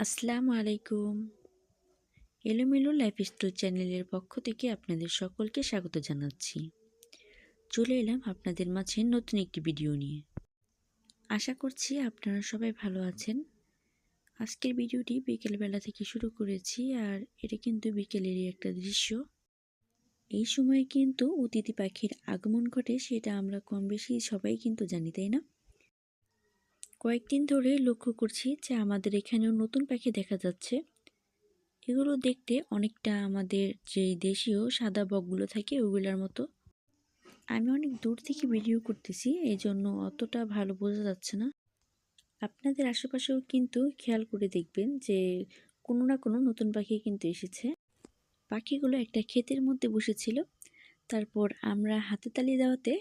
আসসালামু আলাইকুম। এলোমেলো লাইফস্টাইল চ্যানেলের পক্ষ থেকে আপনাদের সকলকে স্বাগত জানাচ্ছি। চলে এলাম আপনাদের মাঝে নতুন একটি ভিডিও নিয়ে। আশা করছি আপনারা সবাই ভালো আছেন। আজকের ভিডিওটি বিকেলবেলা থেকে শুরু করেছি আর এটা কিন্তু বিকেলেরই একটা দৃশ্য। এই সময়ে কিন্তু অতিথি পাখির আগমন ঘটে সেটা আমরা কম বেশি সবাই কিন্তু জানি, তাই না? কয়েকদিন ধরে লক্ষ্য করছি যে আমাদের এখানেও নতুন পাখি দেখা যাচ্ছে। এগুলো দেখতে অনেকটা আমাদের যে দেশীয় সাদা বকগুলো থাকে ওগুলোর মতো। আমি অনেক দূর থেকে ভিডিও করতেছি এই জন্য অতটা ভালো বোঝা যাচ্ছে না। আপনাদের আশেপাশেও কিন্তু খেয়াল করে দেখবেন যে কোনো না কোনো নতুন পাখি কিন্তু এসেছে। পাখিগুলো একটা ক্ষেতের মধ্যে বসেছিল। তারপর আমরা হাতে তালি দেওয়াতে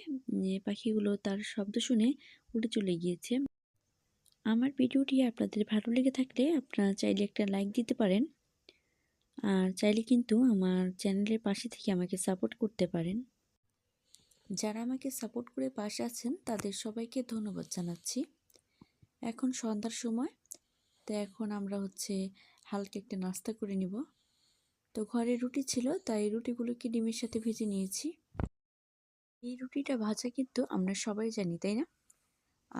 পাখিগুলো তার শব্দ শুনে উড়ে চলে গিয়েছে। আমার ভিডিওটি আপনাদের ভালো লেগে থাকলে আপনারা চাইলে একটা লাইক দিতে পারেন। আর চাইলে কিন্তু আমার চ্যানেলের পাশে থেকে আমাকে সাপোর্ট করতে পারেন। যারা আমাকে সাপোর্ট করে পাশে আছেন, তাদের সবাইকে ধন্যবাদ জানাচ্ছি। এখন সন্ধ্যার সময়, তো এখন আমরা হচ্ছে হালকা একটা নাস্তা করে নিব। তো ঘরে রুটি ছিল, তাই রুটিগুলোকে ডিমের সাথে ভেজে নিয়েছি। এই রুটিটা ভাজা কিন্তু আমরা সবাই জানি, তাই না?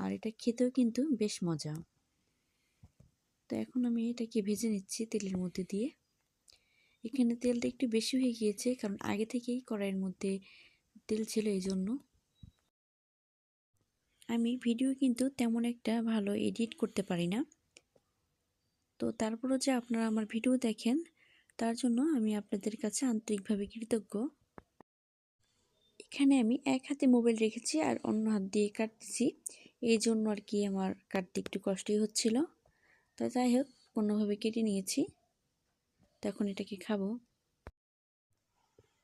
আর এটা খেতেও কিন্তু বেশ মজা। তো এখন আমি এটাকে ভেজে নিচ্ছি তেলের মধ্যে দিয়ে। এখানে তেলটা একটু বেশি হয়ে গিয়েছে, কারণ আগে থেকেই কড়াইয়ের মধ্যে তেল ছিল এই জন্য আমি ভিডিও কিন্তু তেমন একটা ভালো এডিট করতে পারি না। তো তারপরও যে আপনারা আমার ভিডিও দেখেন, তার জন্য আমি আপনাদের কাছে আন্তরিকভাবে কৃতজ্ঞ। এখানে আমি এক হাতে মোবাইল রেখেছি আর অন্য হাত দিয়ে কাটতেছি। এই জন্য আর কি আমার কাটতে একটু কষ্টই হচ্ছিল। তো যাই হোক কোনোভাবে কেটে নিয়েছি। তখন এটাকে খাব।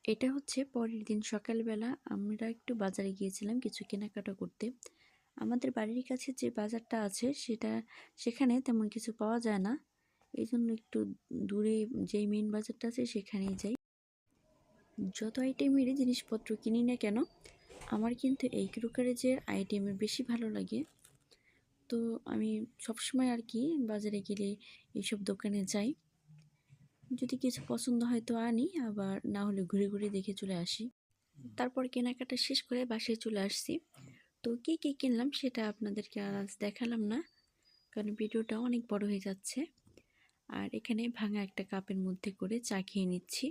এটা হচ্ছে পরের দিন সকালবেলা আমরা একটু বাজারে গিয়েছিলাম কিছু কেনাকাটা করতে। আমাদের বাড়ির কাছে যে বাজারটা আছে সেটা, সেখানে তেমন কিছু পাওয়া যায় না। এই জন্য একটু দূরে যেই মেন বাজারটা আছে সেখানেই যাই। যত আইটেমের জিনিসপত্র কিনি না কেন আমার কিন্তু এই ক্রোকারেজের আইটেমের বেশি ভালো লাগে। তো আমি সবসময় আর কি বাজারে গেলে এইসব দোকানে যাই। যদি কিছু পছন্দ হয় তো আনি, আবার না হলে ঘুরে ঘুরে দেখে চলে আসি। তারপর কেনাকাটা শেষ করে বাসায় চলে আসছি। তো কী কী কিনলাম সেটা আপনাদেরকে আজ দেখালাম না, কারণ ভিডিওটা অনেক বড় হয়ে যাচ্ছে। আর এখানে ভাঙা একটা কাপের মধ্যে করে চা খেয়ে নিচ্ছি।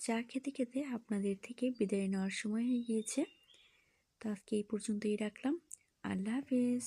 চা খেতে খেতে আপনাদের থেকে বিদায় নেওয়ার সময় হয়ে গিয়েছে। তো আজকে এই পর্যন্তই রাখলাম। আল্লাহ হাফিজ।